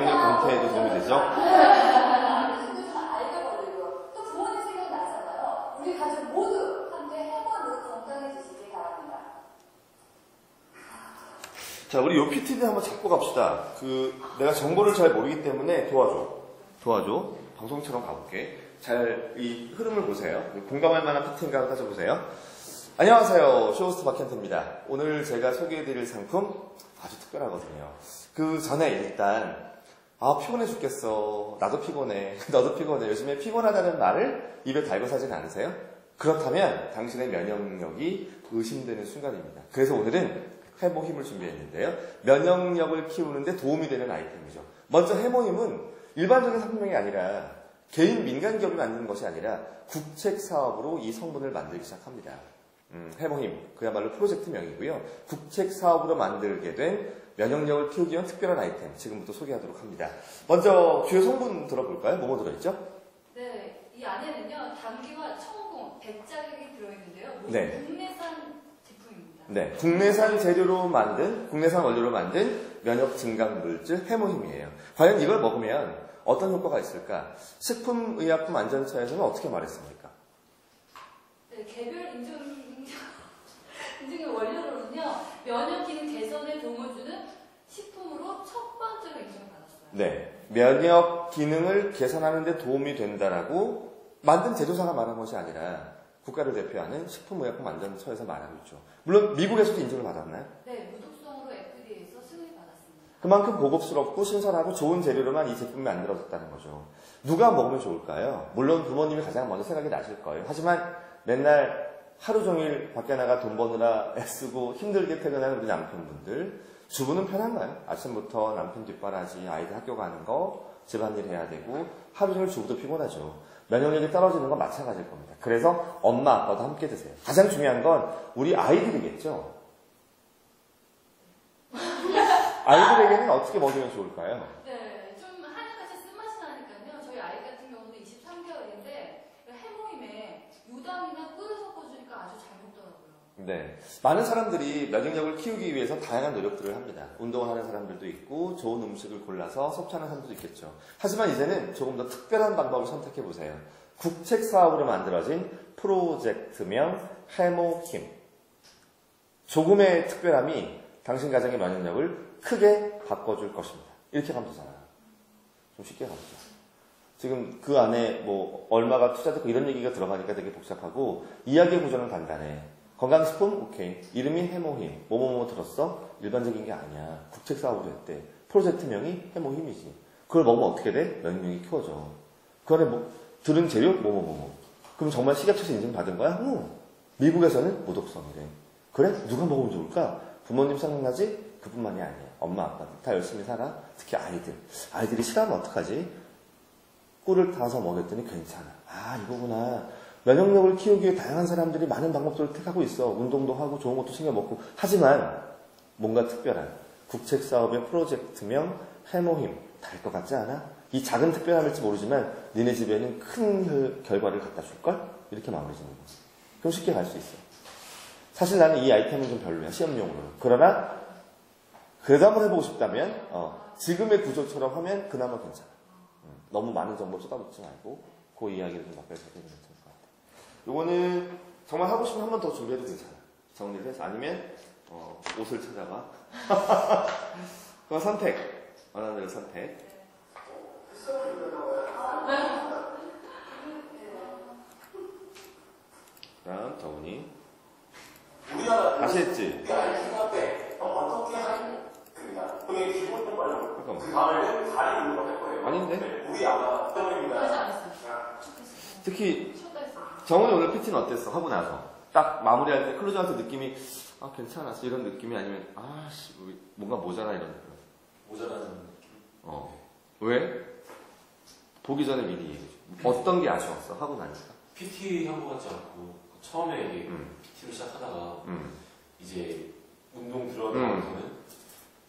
면역력 강퇴에도 도움이 되죠. 자, 우리 요 PT도 한번 잡고 갑시다. 그, 내가 정보를 잘 모르기 때문에 도와줘. 도와줘. 방송처럼 가볼게. 잘, 이 흐름을 보세요. 공감할 만한 PT인가 따져보세요. 안녕하세요. 쇼호스트 박현태입니다. 오늘 제가 소개해드릴 상품 아주 특별하거든요. 그 전에 일단, 아, 피곤해 죽겠어. 나도 피곤해. 너도 피곤해. 요즘에 피곤하다는 말을 입에 달고 사진 않으세요? 그렇다면 당신의 면역력이 의심되는 순간입니다. 그래서 오늘은 해모 힘을 준비했는데요. 면역력을 키우는데 도움이 되는 아이템이죠. 먼저 해모 힘은 일반적인 상품명이 아니라 개인 민간 기업이 만드는 것이 아니라 국책 사업으로 이 성분을 만들기 시작합니다. 음, 해모힘 그야말로 프로젝트명이고요. 국책 사업으로 만들게 된 면역력을 키우기 위한 특별한 아이템 지금부터 소개하도록 합니다. 먼저 주요 성분 들어볼까요? 뭐뭐 들어있죠? 네, 이 안에는요 당귀와 청공, 백작이 들어있는데요. 모두 네. 국내산 제품입니다. 네, 국내산 재료로 만든 국내산 원료로 만든 면역 증강 물질 해모힘이에요. 과연 이걸 먹으면 어떤 효과가 있을까? 식품의약품 안전처에서는 어떻게 말했습니까? 네, 개별 인증 인증의 원료로는요 면역 기능 개선에 도움을 주는 식품으로 첫 번째로 인정을 받았어요. 네, 면역 기능을 개선하는 데 도움이 된다라고 만든 제조사가 말한 것이 아니라 국가를 대표하는 식품의약품 안전처에서 말하고 있죠. 물론 미국에서도 인증을 받았나요? 네, 무독성으로 FDA에서 승인을 받았습니다. 그만큼 고급스럽고 신선하고 좋은 재료로만 이 제품이 만들어졌다는 거죠. 누가 먹으면 좋을까요? 물론 부모님이 가장 먼저 생각이 나실 거예요. 하지만 맨날 하루 종일 밖에 나가 돈 버느라 애쓰고 힘들게 퇴근하는 우리 남편분들 주부는 편한가요? 아침부터 남편 뒷바라지, 아이들 학교 가는 거, 집안일 해야 되고 하루 종일 주부도 피곤하죠. 면역력이 떨어지는 건 마찬가지일 겁니다. 그래서 엄마, 아빠도 함께 드세요. 가장 중요한 건 우리 아이들이겠죠. 아이들에게는 어떻게 먹으면 좋을까요? 네, 좀 한약같이 쓴맛이 나니까요. 저희 아이 같은 경우도 23개월인데 해모임에 유당이나 꿀을 섞어주니까 아주 잘 먹더라고요. 네. 많은 사람들이 면역력을 키우기 위해서 다양한 노력들을 합니다. 운동을 하는 사람들도 있고, 좋은 음식을 골라서 섭취하는 사람들도 있겠죠. 하지만 이제는 조금 더 특별한 방법을 선택해 보세요. 국책 사업으로 만들어진 프로젝트명 해모힘. 조금의 특별함이 당신 가정의 면역력을 크게 바꿔줄 것입니다. 이렇게 가면 되잖아요. 좀 쉽게 가보죠. 지금 그 안에 뭐 얼마가 투자됐고 이런 얘기가 들어가니까 되게 복잡하고 이야기의 구조는 간단해. 건강식품? 오케이. 이름이 해모힘. 뭐뭐뭐 들었어? 일반적인 게 아니야. 국책 사업으로 했대. 프로젝트명이 해모힘이지. 그걸 먹으면 어떻게 돼? 면역력이 키워져. 그 안에 뭐 들은 재료? 뭐뭐뭐뭐. 그럼 정말 식약처에서 인증 받은 거야? 응. 미국에서는 무독성이래. 그래? 누가 먹으면 좋을까? 부모님 생각나지? 그뿐만이 아니야. 엄마, 아빠 다 열심히 살아. 특히 아이들. 아이들이 싫어하면 어떡하지? 꿀을 타서 먹였더니 괜찮아. 아, 이거구나. 면역력을 키우기 위해 다양한 사람들이 많은 방법들을 택하고 있어. 운동도 하고 좋은 것도 챙겨 먹고. 하지만 뭔가 특별한 국책 사업의 프로젝트명 해모힘 달것 같지 않아? 이 작은 특별함일지 모르지만 니네 집에는 큰 혈- 결과를 갖다 줄걸? 이렇게 마무리 짓는 거야. 그럼 쉽게 갈 수 있어. 사실 나는 이 아이템은 좀 별로야. 시험용으로. 그러나 그래도 한번 해보고 싶다면 어, 지금의 구조처럼 하면 그나마 괜찮아. 음, 너무 많은 정보 쏟아붓지 말고 그 이야기를 좀 괜찮을 것 같아 요. 요거는 정말 하고 싶으면 한 번 더 준비해도 괜찮아. 정리를 해서 아니면 어, 옷을 찾아가. 그건 선택. 원하는 대로 선택. 그다음 정훈이 다시 했지. 잠깐만. 아닌데? 특히. 정훈이 오늘 PT는 어땠어? 하고 나서 딱 마무리할 때 클로즈한테 느낌이 아 괜찮았어 이런 느낌이 아니면 아 씨 뭔가 모자라 이런 느낌. 모자라는 느낌. 어 왜? 보기 전에 미리 얘기해 줘. 어떤 게 아쉬웠어? 하고 나니까. PT 한것 같지 않고 처음에 음. PT를 시작하다가 음. 이제 운동 들어가면서는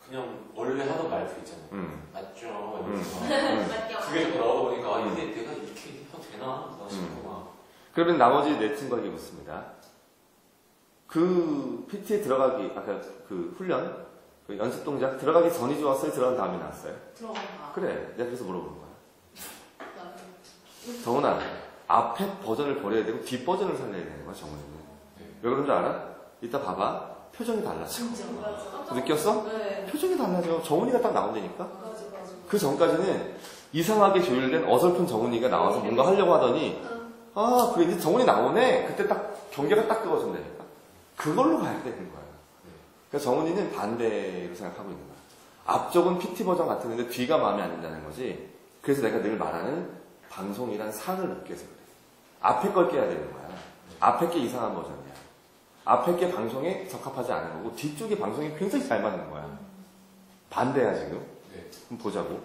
그냥 원래 하던 말투 있잖아요. 음. 맞죠? 음. 이러면서 맞게 그게 자꾸 나오다 보니까 아, 음. 이게 내가 이렇게 해도 되나? 나 싶고 막 그러면 나머지 네 친구에게 묻습니다. 그 PT에 들어가기, 아까 그 훈련, 그그 연습 동작 들어가기 전이 좋았어요? 들어간 다음에 나왔어요? 들어간다. 그래. 내가 그래서 물어보는 거야. 정훈아, 앞에 버전을 버려야 되고 뒷 버전을 살려야 되는 거야, 정훈이는. 네. 왜 그런 줄 알아? 이따 봐봐. 표정이 달라져. 진짜 맞아. 느꼈어? 네. 표정이 달라져. 정훈이가 딱 나온다니까? 맞아 맞아. 그 전까지는 이상하게 조율된 어설픈 정훈이가 나와서 뭔가 하려고 하더니 응. 아 그래. 이제 정훈이 나오네. 그때 딱 경계가 딱 그어진다니까 그걸로 가야 되는 거야. 그래서 정훈이는 반대로 생각하고 있는 거야. 앞쪽은 PT 버전 같았는데 뒤가 마음에 안 든다는 거지. 그래서 내가 늘 말하는 방송이란 상을 넣기 위해서 그래. 앞에 걸 깨야 되는 거야. 앞에 게 이상한 버전이야. 앞에 게 방송에 적합하지 않은 거고 뒤쪽에 방송이 굉장히 잘 맞는 거야. 반대야 지금? 네. 한번 보자고